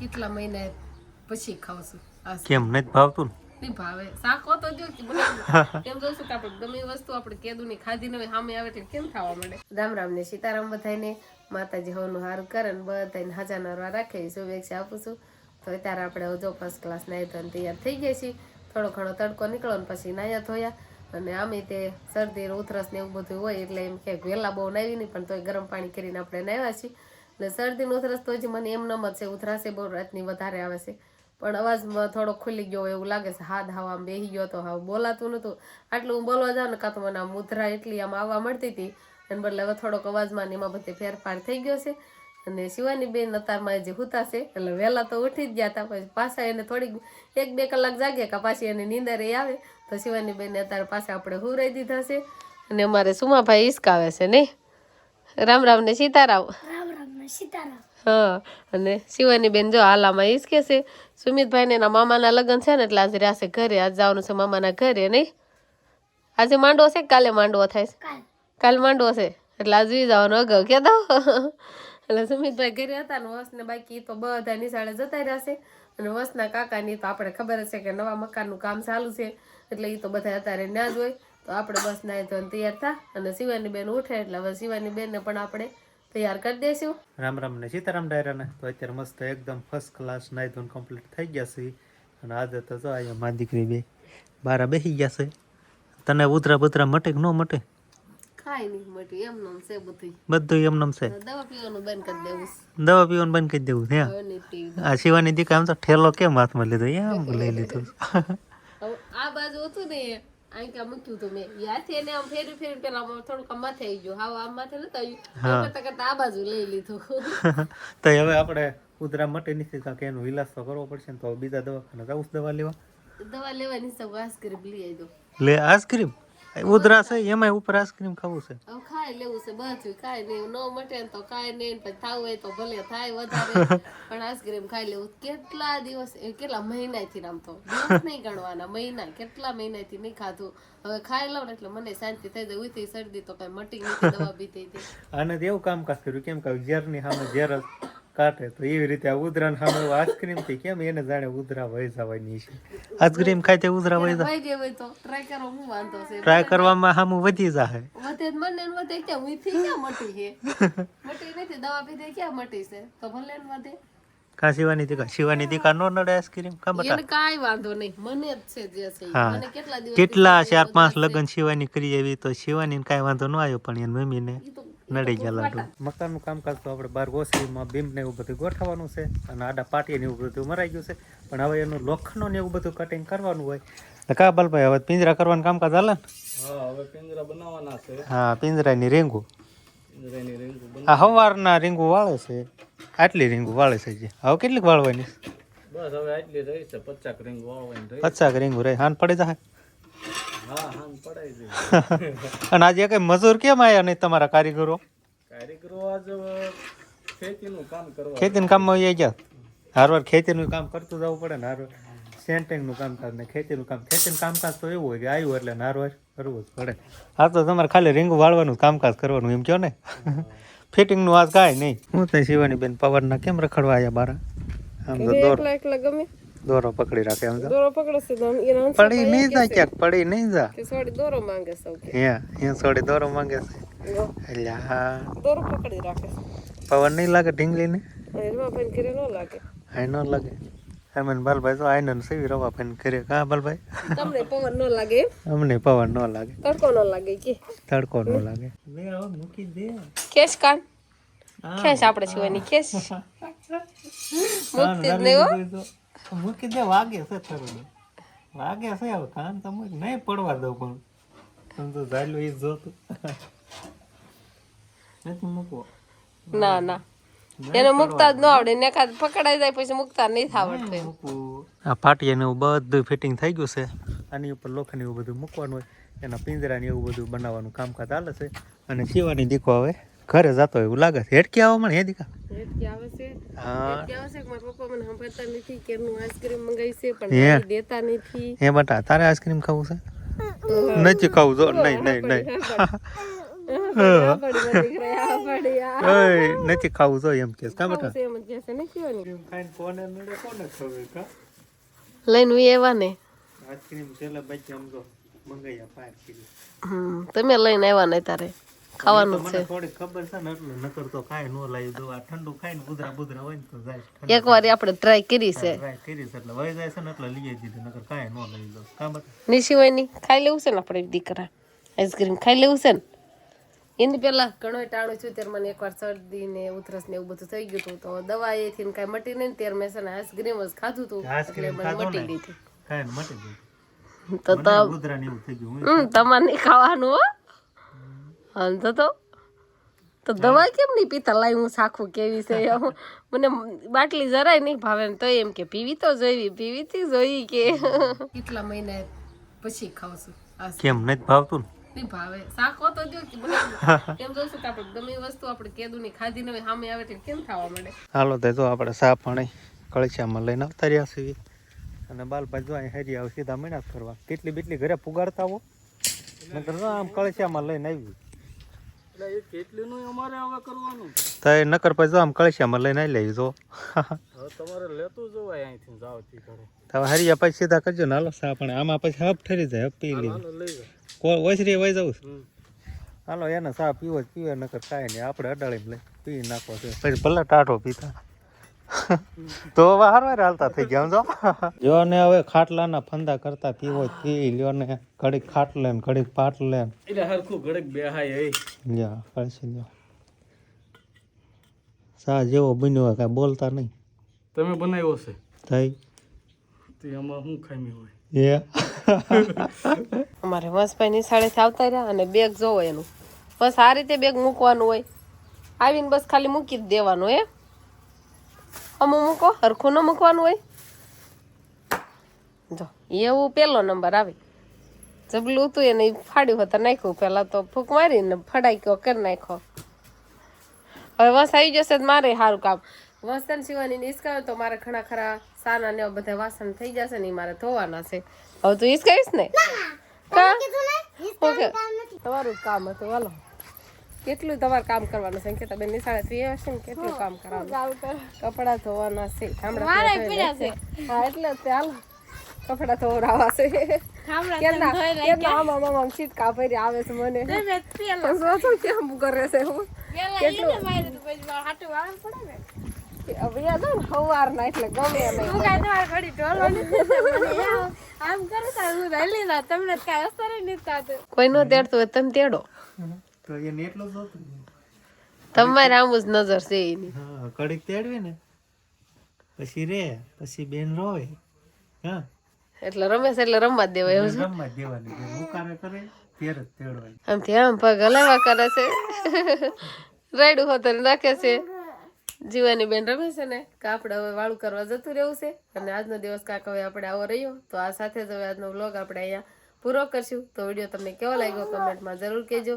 કેટલા મહિના પછી ખાવ છું કેમ નથી ભાવતું નહીં ભાવે. શાક તો જો કે બનાવી દો. એમ જોઉં છું કે આપણે ગમે વસ્તુ આપણે કેદું ની ખાધી ન હોય સામે આવે એટલે કેમ ખાવા મળે રામ રામ ને સીતારામ બધાને માતાજી હવનું હારું કરે ને બધાને હાજા નરવા રાખે શુભેચ્છા આપું છું. તો અત્યારે આપણે જો ફર્સ્ટ ક્લાસ નાહી ધોઈને તૈયાર થઈ ગયા છીએ. થોડો ઘણો તડકો નીકળો ને પછી નાહ્યા ધોયા. અને આમે તે શરદી ઉથરસ ઉધરસ ને એવું બધું હોય એટલે એમ કે વહેલા બહુ નાવી નહીં પણ તોય ગરમ પાણી કરીને આપણે નાહ્યા છીએ. એટલે શરદીનો ઉધરસ તો હજી મને એમ ન જ છે ઉધરાશે બહુ રાતની વધારે આવે છે. પણ અવાજમાં થોડો ખુલી ગયો એવું લાગે છે હાથ હાવ આમ બેહી ગયો તો હાવ બોલાતું નતું. આટલું હું બોલવા જાઉં ને કાં તો મને આમ ઉધરા એટલી આમ આવવા મળતી હતી. એને બદલે હવે થોડોક અવાજમાં એમાં બધે ફેરફાર થઈ ગયો છે. અને શિવાની બેન અતારમાં જે હુતાશે એટલે વહેલા તો ઉઠી જ ગયા હતા પછી પાછા એને થોડીક એક બે કલાક જાગ્યા કા પાછી એને નીંદર એ આવે, તો શિવાની બેન અત્યારે પાછા આપણે હુરાઈ દીધા છે. અને અમારે સુમાભાઈ ઈસકાવે છે નહીં રામ રામ ને સીતારામ. હા અને શિવાની બેન જો હાલામાં ઈજ કે છે સુમિતભાઈ ને એના મામાના લગ્ન છે ને એટલે આજે રાસે ઘરે આજ જવાનું છે મામાના ઘરે નહીં? આજે માંડવો છે કાલે માંડવો થાય છે? કાલ. માંડવો છે એટલે આજ જવાનું અગાઉ કે દો એટલે સુમિતભાઈ ઘરે હતા ને વસને બાકી તો બધા નિશાળે જતા રહ્યા છે અને વસના કાકાની તો આપણે ખબર જ છે કે નવા મકાનનું કામ ચાલુ છે એટલે એ તો બધા અત્યારે ના જ હોય. તો આપણે બસ નાય તો તૈયાર થા અને શિવાની બેન ઉઠે એટલે હવે શિવાની બેનને પણ આપણે તૈયાર કરી દેશું. રામ રામ ને સીતારામ ડાયરાને તો અત્યારે મસ્ત એકદમ ફર્સ્ટ ક્લાસ નાઈ ધોન કમ્પ્લીટ થઈ ગયા છે. અને આજે તો જો અહીંયા મા દીકરી બે બારા બેસી ગયા છે. તને ઉતરા બુતરા મટે કે ન મટે? નહીં મોટી એમ નામ છે બધું બધું એમનેમ છે. દવા પીવાનું બંધ કરી દેવું દવા પીવાનું બંધ કરી દેવું હે. આ શિવાની દીકરા આમ તો ઠેલો કેમ હાથમાં લીધો? એમ લઈ લીધો આ બાજુ હતું ને અહીં કે મૂક્યું હતું મેં. યાથી એને આમ ફેરી ફેરી પેલા થોડુંક આમ માથે આવી ગયું. હાવ આમ માથે નતું આવ્યું કરતા કરતા આ બાજુ લઈ લીધું. તો હવે આપણે ઉધરા માટે નથી તો કે એનો ઇલાજ તો કરવો પડશે ને તો બીજા દવા જવું દવા લેવા. દવા લેવાની સૌ આઈસ્ક્રીમ લઈ આવી દો લે આઈસ્ક્રીમ? ઉધરા છે એમાંય ઉપર આઈસ્ક્રીમ ખાવું છે. હવે ખાઈ લેવું છે બધું ખાઈ નહીં ન મટે ને તો કાંઈ નહીં ને પછી થાવું હોય તો ભલે થાય વધારે. પણ આઈસ્ક્રીમ ખાઈ લેવું કેટલા દિવસ કેટલા મહિનાથી આમ તો? દિવસ નહીં ગણવાના મહિના કેટલા મહિનાથી નહીં ખાધું? હવે ખાઈ લઉં ને એટલે મને શાંતિ થઈ જાય. ઉઠી શરદી તો કઈ મટી નથી દવા પીતી હતી. આને એવું એવું કામકાજ કર્યું કેમ કે ઝેરની સામે ઝેર જ કાઢે તો એવી રીતે આ ઉધરા સામે આઈસ્ક્રીમથી કેમ એને જાણે ઉધરા વહી જવાની છે? આઈસ્ક્રીમ ખાય તે ઉધરા વહી જાય તો ટ્રાય કરો હું વાંધો છે. ટ્રાય કરવામાં સામું વધી જાય વધે મને ને વધે કે હું થી ક્યાં મટી છે? મટી નથી દવા પીધે ક્યાં મટી છે? તો ભલે ને વધે. કા શિવાની દીકા શિવાની દીકા નો નડે આઈસ્ક્રીમ? કા એને કાંઈ વાંધો નહીં મને જ છે જે છે હા. મને કેટલા દિવસ કેટલા ચાર પાંચ લગ્ન શિવાની કરી એવી તો શિવાની કાંઈ વાંધો ન આવ્યો પણ એની મમ્મીને. ને તો નડી ગયા લાડુ. મકાનનું કામકાજ તો આપણે બાર ગોસરીમાં બીમ ને એવું બધું ગોઠવવાનું છે અને આડા પાટી ને એવું બધું મરાઈ ગયું છે. પણ હવે એનું લોખંડનો ને એવું બધું કટિંગ કરવાનું હોય. એટલે કા બાલભાઈ હવે પિંજરા કરવાનું કામકાજ હાલે ને? હા હવે પિંજરા બનાવવાના છે. હા પિંજરાની રીંગુ. આ સવારના રીંગુ વાળે છે. આટલી રીંગુ વાળે છે જે હવે કેટલીક વાળવાની? બસ હવે આટલી રહી છે પચાક રીંગુ વાળવાની રહી પચાક રીંગુ રહે. હાન પડી જાય. અને આજે કઈ મજૂર કેમ આવ્યા નહીં તમારા કારીગરો? કારીગરો આજ ખેતીનું કામ કરવા ખેતીના કામમાં આવી ગયા? હારવાર ખેતીનું કામ કરતું જવું પડે ને હારવાર સેન્ટિંગનું કામકાજ ને ખેતીનું કામ. ખેતીનું કામકાજ તો એવું હોય કે આવ્યું એટલે નારવાર કરવું જ પડે. હા તો તમારે ખાલી રીંગ વાળવાનું કામકાજ કરવાનું એમ કહો ને? ફિટિંગનું આજ કાંઈ નહીં. હું તો શિવાની બેન પવારના કેમ રખડવા આવ્યા બારા? આમ તો દોર એકલા એકલા ગમે દોરો પકડી રાખે એમ દોરો પકડશે તો આમ પડી નહીં જા ક્યાંક પડી નહીં જા તે સોડી દોરો માંગે સૌ કે હે હે સોડી દોરો માંગે છે. અલ્યા હા. દોરો પકડી રાખે પવન નહીં લાગે ઢીંગલી ને એમાં પણ કરે ન લાગે. આઈ ન લાગે. હેમન બાલભાઈ તો આઈને સેવી રવા પણ કરે કા બાલભાઈ તમને પવન ન લાગે અમને પવન ન લાગે. તડકો ન લાગે કે? તડકો ન લાગે. લે હવે મૂકી દે. કેશ કાન. કેશ આપણે સિવાની ખેસ મુક્તિ જ નહીં હો. મૂકી દે વાગે છે થોડું વાગે છે હવે કાન તો મૂકી નહીં પડવા દઉં પણ. તમ તો ઝાલું ઈ જ જોતું. નથી મૂકવો. ના ના. એને મુકતા જ ન આવડે ને કાદ પકડાઈ જાય પછી મુકતા નહીં આવડતું આ આ પાટિયાને એવું બધું ફિટિંગ થઈ ગયું છે. આની ઉપર લોખંડ એવું બધું મૂકવાનું હોય. એના પિંજરાને એવું બધું બનાવવાનું કામકાજ ચાલે છે. અને સીવાની દીકો હવે ઘરે જતો હોય એવું લાગે છે હેડકી આવવા મળે હે દીકા હેઠી આવે છે હા હેઠી આવે છે કે મારા પપ્પા મને સંભાળતા નથી કે એનું આઈસ્ક્રીમ મંગાવી છે પણ હે. મારી દેતા નથી હે બટા તારે આઈસ્ક્રીમ ખાવું છે નથી ખાવું જો નહીં નહીં નહીં આ પડી મારી દીકરી, આ પડી, આ. ઓય નથી ખાવું તો એમ કે કા બેટા ખાવું છે એમ જ કહેશે ને કહેવાની. ખાઈને કોને નડે કોને ખબર કા લઈને વી આવ્યા ને આઈસ્ક્રીમ છેલ્લે બચે આમ તો મંગાયા પાંચ કિલો હમ, તમે લઈને આવ્યા ને તારે ખાવાનું છે. થોડી ખબર છે ને એટલે નકર તો કાંઈ નો લાવી દો આ ઠંડુ ખાઈને ઉધરા બુધરા હોય ને તો જાય ઠંડુ. એક વાર આપણે ટ્રાય કરી છે. ટ્રાય કરી છે એટલે વહી જાય છે ને એટલે લઈએ દીધું નકર કાંઈ નો લઈ દો કામ નિશી હોયની ખાઈ લેવું છે ને આપણે દીકરા? આઈસ્ક્રીમ ખાઈ લેવું છે ને? એની પેલા ઘણો ટાણું છું ત્યારે મને એકવાર શરદી ને ઉધરસ ને એવું બધું થઈ ગયું હતું. તો દવા એથી ને કાંઈ મટી નહીં ત્યારે મેં છે ને આઈસ્ક્રીમ જ ખાધું હતું. એટલે મને મટી ગઈ હતી. મટી ગયું. તો તમારે ખાવાનું હો. હા તો તો તો દવા કેમ નહીં પીતા? લાઈ હું સાખું કેવી છે. મને બાટલી જરાય નહીં ભાવે ને તો એમ કે પીવી તો જોઈવી પીવી થી જોઈ કે. કેટલા મહિના પછી ખાવશું આ કેમ નથી ભાવતું નહીં ભાવે. સાખો તો જો એમ જોઉં છું કે આપણે ગમે વસ્તુ આપણે કેદું ની ખાધી ને સામે આવે એટલે કેમ ખાવા મળે હાલો તે જો આપણે સા પાણી કળશિયામાં લઈને આવતા રહ્યા છીએ. અને બાલ જો અહીં હેરી આવ સીધા મહિના કરવા. કેટલી બીટલી ઘરે પુગાડતા હો? નકર આમ કળશિયામાં લઈને આવી. એટલે એ કેટલીનું અમારે હવે કરવાનું? તો એ નકર પછી જો આમ કળશિયામાં લઈને આવી લેવી જો. હવે તમારે લેતું જવાય અહીંથી જાવથી ઘરે. તો હરિયા પછી સીધા કરજો ને હાલો સા પાણી આમાં પછી હપ ઠરી જાય હપ પી લઈ કોઈ ઓછરી વહી જવું. હાલો એને સા પીવો જ પીવે નકર કાંઈ નહીં. આપણે અડાડીને લઈ પી નાખો છે. પછી ભલે ટાઢો પીતા. તો હવે વાર હાલતા થઈ ગયા સમજો જો. ને હવે ખાટલાના ફંદા કરતા પીવો પી. લ્યો ને ઘડીક ખાટલે ને ઘડીક પાટલે ને. એટલે હરખું ઘડીક બેહાય એ જા કરશે લ્યો. સા જેવો બન્યો હોય કાંઈ બોલતા નહીં. તમે બનાવ્યો છે? થઈ તો એમાં શું ખામી હોય? એ? અમારે વંશભાઈ નિશાળેથી આવતા રહ્યા અને બેગ જોવો એનું. બસ આ રીતે બેગ મૂકવાનું હોય. આવીને બસ ખાલી મૂકી જ દેવાનું હે અમુક મૂકો હરખું ન મૂકવાનું હોય. જો એવું પેલો નંબર આવે. જબલું હતું એને ફાડ્યું હતું નાખ્યું. પહેલાં તો ફૂંક મારીને ફડાઈ ગયો કરી નાખ્યો. હવે વસ આવી જશે તો મારે સારું કામ. વસન સિવાની નિષ્કાવે તો મારે ઘણા ખરા સાના ને બધા વાસણ થઈ જશે ને મારે ધોવાના છે. હવે તું ઈસકાવીશ ને? તમારું જ કામ હતું હાલો. કેટલું તમારે કામ કરવાનું છે? કે બેન નિશાળે થી હશે ને કેટલું કામ કરવાનું? કપડા ધોવાના છે. ઠામડા ધોવાના છે. હા એટલે ચાલ કપડા ધોવરાવા છે. કેટલા કેટલા આમ આમ આમ છીટકા આવે છે મને. તો કેમ કરે છે હું? કેટલું હવે યાદ આવે ને એટલે ગમે નહીં. કોઈ નો તેડતું હોય તમે તેડો. તો એને એટલું જ હતું તમારે આમ જ નજર છે એની. હા કડીક તેડવી ને પછી રે પછી બેન રોવે. હા. એટલે રમેશ એટલે રમવા દેવા એવું છે? રમવા દેવાની મુકારે કરે ત્યારે જ આમથી આમ પગ હલાવા કરે છે. રાયડું હોતર નાખે છે. જીવાની બેન રમે છે ને કે આપણે હવે વાળું કરવા જતું રહેવું છે. અને આજનો દિવસ કાંક હવે આપણે આવો રહ્યો. તો આ સાથે જ હવે આજનો વ્લોગ આપણે અહીંયા પૂરો કરશું. તો વીડિયો તમને કેવો લાગ્યો કમેન્ટમાં જરૂર કહેજો.